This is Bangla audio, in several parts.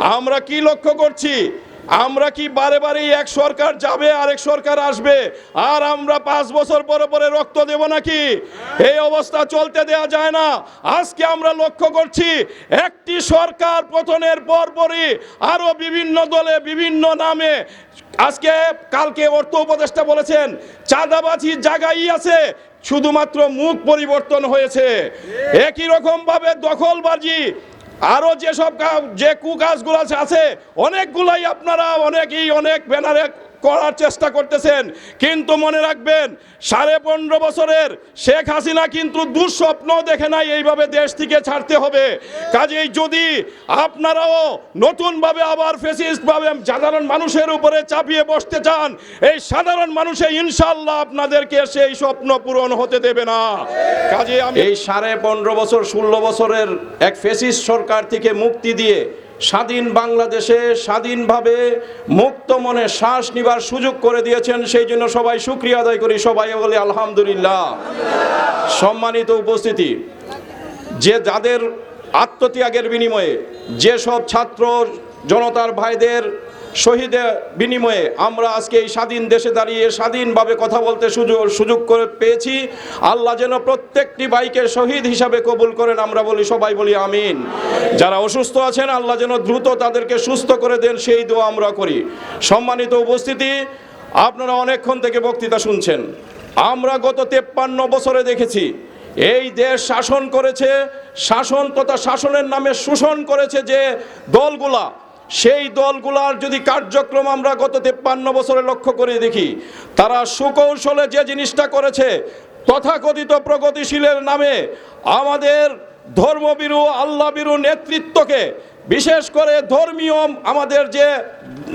আমরা কি লক্ষ্য করছি? আমরা কি বারে বারে এক সরকার যাবে, আরেক সরকার আসবে? আর আমরা পাঁচ বছর পরে পরে রক্ত দেব নাকি? এই অবস্থা চলতে দেয়া যায় না। আজকে আমরা লক্ষ্য করছি, একটি সরকার পতনের পরপরই আরও বিভিন্ন দলে, বিভিন্ন নামে, আজকে, কালকে অর্থ উপদেষ্টা বলেছেন চাঁদাবাজির জায়গায় আছে, শুধুমাত্র মুখ পরিবর্তন হয়েছে। একই রকম ভাবে দখলবাজি আরও যেসব যে কুকাজগুলো আছে অনেকগুলাই আপনারা অনেকই অনেক ব্যানারে করার চেষ্টা করতেছেন। কিন্তু মনে রাখবেন, সাড়ে পনেরো বছরের শেখ হাসিনা কিন্তু দুঃস্বপ্ন দেখে নাই এইভাবে দেশ থেকে ছাড়তে হবে। কাজেই যদি আপনারাও নতুনভাবে আবার ফেসিস্ট ভাবে সাধারণ মানুষের উপরে চাপিয়ে বসতে চান, এই সাধারণ মানুষে ইনশাল্লাহ আপনাদেরকে সেই স্বপ্ন পূরণ হতে দেবে না। কাজে আমি এই সাড়ে পনেরো বছর, ষোলো বছরের এক ফেসিস্ট সরকার থেকে মুক্তি দিয়ে স্বাধীন বাংলাদেশে স্বাধীনভাবে মুক্ত মনে শ্বাস নিবার সুযোগ করে দিয়েছেন, সেই জন্য সবাই শুক্রিয়া আদায় করি, সবাই বলে আলহামদুলিল্লাহ। সম্মানিত উপস্থিতি, যে যাদের আত্মত্যাগের বিনিময়ে যেসব ছাত্র জনতার ভাইদের শহীদের বিনিময়ে আমরা আজকে এই স্বাধীন দেশে দাঁড়িয়ে স্বাধীনভাবে কথা বলতে সুযোগ সুযোগ করে পেয়েছি। আল্লাহ যেন প্রত্যেকটি ভাইকে শহীদ হিসাবে কবুল করেন, আমরা বলি, সবাই বলি আমিন। যারা অসুস্থ আছেন, আল্লাহ যেন দ্রুত তাদেরকে সুস্থ করে দেন, সেই দোয়া আমরা করি। সম্মানিত উপস্থিতি, আপনারা অনেকক্ষণ থেকে বক্তৃতা শুনছেন। আমরা গত তেপ্পান্ন বছরে দেখেছি, এই দেশ শাসন করেছে, শাসন তথা শাসনের নামে শোষণ করেছে যে দলগুলা সেই দলগুলার যদি কার্যক্রম আমরা গত তেপ্পান্ন বছরে লক্ষ্য করে দেখি, তারা সুকৌশলে যে জিনিসটা করেছে, তথাকথিত প্রগতিশীলের নামে আমাদের ধর্মবিরু, আল্লাহবিরু নেতৃত্বকে বিশেষ করে ধর্মীয় আমাদের যে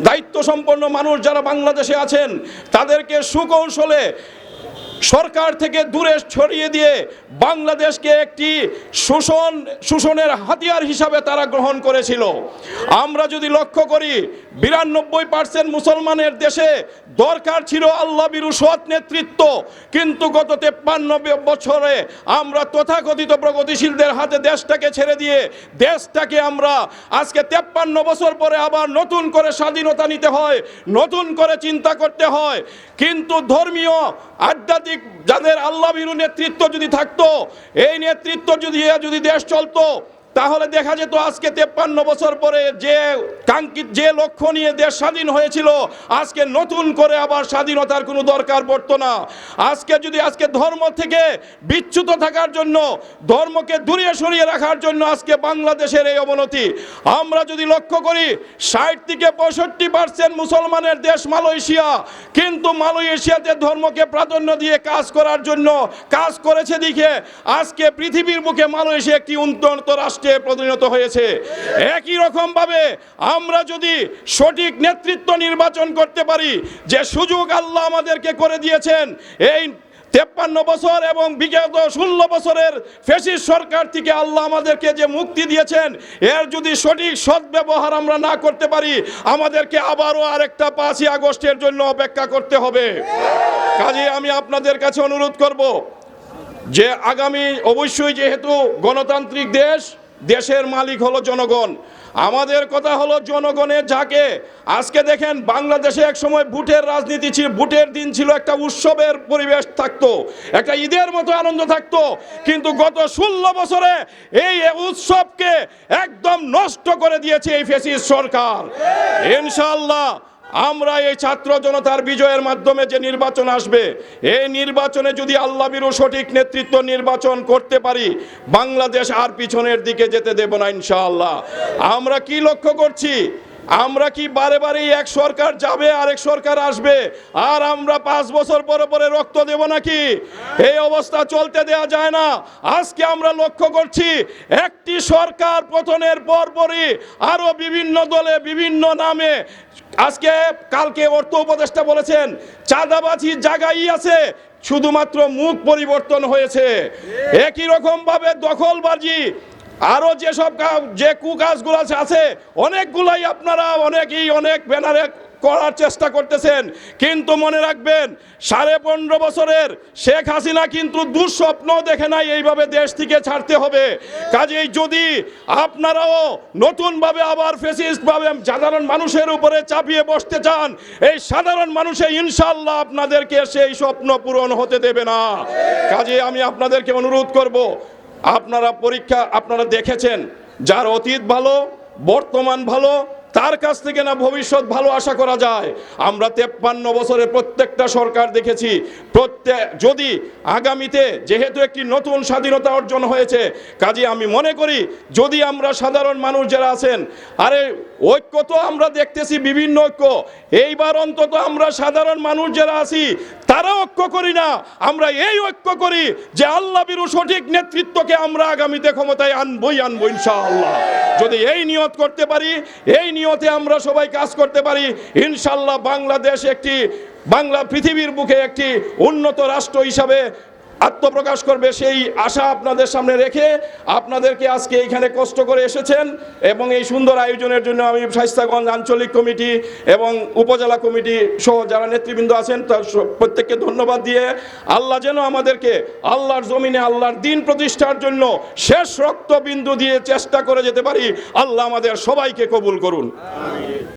দায়িত্ব সম্পন্ন মানুষ যারা বাংলাদেশে আছেন, তাদেরকে সুকৌশলে সরকার থেকে দূরে ছড়িয়ে দিয়ে বাংলাদেশকে একটি শোষণ, শোষণের হাতিয়ার হিসাবে তারা গ্রহণ করেছিল। আমরা যদি লক্ষ্য করি, বিরানব্বই পার্সেন্ট মুসলমানের দেশে দরকার ছিল আল্লাহ বিরু সৎ নেতৃত্ব। কিন্তু গত তেপ্পান্ন বছরে আমরা তথাকথিত প্রগতিশীলদের হাতে দেশটাকে ছেড়ে দিয়ে দেশটাকে আমরা আজকে তেপ্পান্ন বছর পরে আবার নতুন করে স্বাধীনতা নিতে হয়, নতুন করে চিন্তা করতে হয়। কিন্তু ধর্মীয়, আধ্যাত্মিক যাদের আল্লাহ বিরু নেতৃত্ব যদি থাকতো এই নেতৃত্ব যদি যদি দেশ চলতো তাহলে দেখা যেত আজকে তেপ্পান্ন বছর পরে যে কাঙ্ক্ষিত যে লক্ষ্য নিয়ে দেশ স্বাধীন হয়েছিল, আজকে নতুন করে আবার স্বাধীনতার কোনো দরকার পড়তো না। আজকে যদি আজকে ধর্ম থেকে বিচ্যুত থাকার জন্য, ধর্মকে দূরে সরিয়ে রাখার জন্য আজকে বাংলাদেশের এই অবনতি। আমরা যদি লক্ষ্য করি, ষাট থেকে পঁয়ষট্টি পার্সেন্ট মুসলমানের দেশ মালয়েশিয়া, কিন্তু মালয়েশিয়াতে ধর্মকে প্রাধান্য দিয়ে কাজ করার জন্য, কাজ করেছে দিকে আজকে পৃথিবীর বুকে মালয়েশিয়া একটি উন্নত রাষ্ট্রে পরিণত হয়েছে। একই রকম ভাবে আমরা যদি সঠিক নেতৃত্ব নির্বাচন করতে পারি, যে সুযোগ আল্লাহ আমাদেরকে করে দিয়েছেন, এই তেপ্পান্ন বছর এবং বিগত ষোলো বছরের ফেসিস সরকার থেকে আল্লাহ আমাদেরকে যে মুক্তি দিয়েছেন, এর যদি সঠিক সদ্ব্যবহার আমরা না করতে পারি, আমাদেরকে আবারও আরেকটা পাঁচই আগস্টের জন্য অপেক্ষা করতে হবে। কাজে আমি আপনাদের কাছে অনুরোধ করব যে আগামী অবশ্যই যেহেতু গণতান্ত্রিক দেশ দেশের মালিক হলো জনগণ। আমাদের কথা হলো জনগণের যাকে আজকে দেখেন বাংলাদেশে এক সময় ভোটের রাজনীতি ছিল, ভোটের দিন ছিল, একটা উৎসবের পরিবেশ থাকতো, একটা ঈদের মতো আনন্দ থাকতো। কিন্তু গত ষোলো বছরে এই উৎসবকে একদম নষ্ট করে দিয়েছে এই ফেসিস সরকার। ইনশাআল্লাহ আমরা এই ছাত্র জনতার বিজয়ের মাধ্যমে যে নির্বাচন আসবে, এই নির্বাচনে যদি আল্লাহ বিরু সঠিক নেতৃত্ব নির্বাচন করতে পারি, বাংলাদেশ আর পিছনের দিকে যেতে দেব না ইনশাআল্লাহ। আমরা কি লক্ষ্য করছি? আমরা কি বারে বারে এক সরকার যাবে, আরেক সরকার আসবে? আর আমরা পাঁচ বছর পরে পরে রক্ত দেব নাকি? এই অবস্থা চলতে দেয়া যায় না। আজকে আমরা লক্ষ্য করছি, একটি সরকার পতনের পরপরই আরও বিভিন্ন দলে, বিভিন্ন নামে, আজকে, কালকে অর্থ উপদেষ্টা বলেছেন চাঁদাবাজির জায়গায় আছে, শুধুমাত্র মুখ পরিবর্তন হয়েছে। একই রকম ভাবে দখলবাজি আরও যেসব যে কুকাজগুলো আছে অনেকগুলাই আপনারা অনেকেই অনেক ব্যানারে করার চেষ্টা করতেছেন। কিন্তু মনে রাখবেন, সাড়ে পনেরো বছরের শেখ হাসিনা কিন্তু দুঃস্বপ্ন দেখে নাই এইভাবে দেশ থেকে ছাড়তে হবে। কাজেই যদি আপনারাও নতুনভাবে আবার ফেসিস্টভাবে সাধারণ মানুষের উপরে চাপিয়ে বসতে চান, এই সাধারণ মানুষে ইনশাল্লাহ আপনাদেরকে সেই স্বপ্ন পূরণ হতে দেবে না। কাজে আমি আপনাদেরকে অনুরোধ করব আপনারা পরীক্ষা আপনারা দেখেছেন যার অতীত ভালো বর্তমান ভালো তার কাছ থেকে না ভবিষ্যৎ ভালো আশা করা যায়। আমরা তেপ্পান্ন বছরে প্রত্যেকটা সরকার দেখেছি প্রত্যেক যদি আগামীতে যেহেতু একটি নতুন স্বাধীনতা অর্জন হয়েছে, কাজে আমি মনে করি যদি আমরা সাধারণ মানুষ যারা আছেন, আরে ঐক্য তো আমরা দেখতেছি বিভিন্ন ঐক্য, এইবার অন্তত আমরা সাধারণ মানুষ যারা আছি, তারা ঐক্য করি না। আমরা এই ঐক্য করি যে আল্লাহ বিরু সঠিক নেতৃত্বকে আমরা আগামীতে ক্ষমতায় আনবই, আনব ইনশাআল্লাহ। যদি এই নিয়ত করতে পারি, এই নিয়তে আমরা সবাই কাজ করতে পারি, ইনশাল্লাহ বাংলাদেশ একটি, বাংলা পৃথিবীর বুকে একটি উন্নত রাষ্ট্র হিসাবে আত্মপ্রকাশ করবে সেই আশা আপনাদের সামনে রেখে আপনাদেরকে আজকে এইখানে কষ্ট করে এসেছেন এবং এই সুন্দর আয়োজনের জন্য আমি স্বাস্থ্যগঞ্জ আঞ্চলিক কমিটি এবং উপজেলা কমিটি সহ যারা নেতৃবৃন্দ আছেন তার প্রত্যেককে ধন্যবাদ দিয়ে আল্লাহ যেন আমাদেরকে আল্লাহর জমিনে আল্লাহর দিন প্রতিষ্ঠার জন্য শেষ রক্তবিন্দু দিয়ে চেষ্টা করে যেতে পারি, আল্লাহ আমাদের সবাইকে কবুল করুন।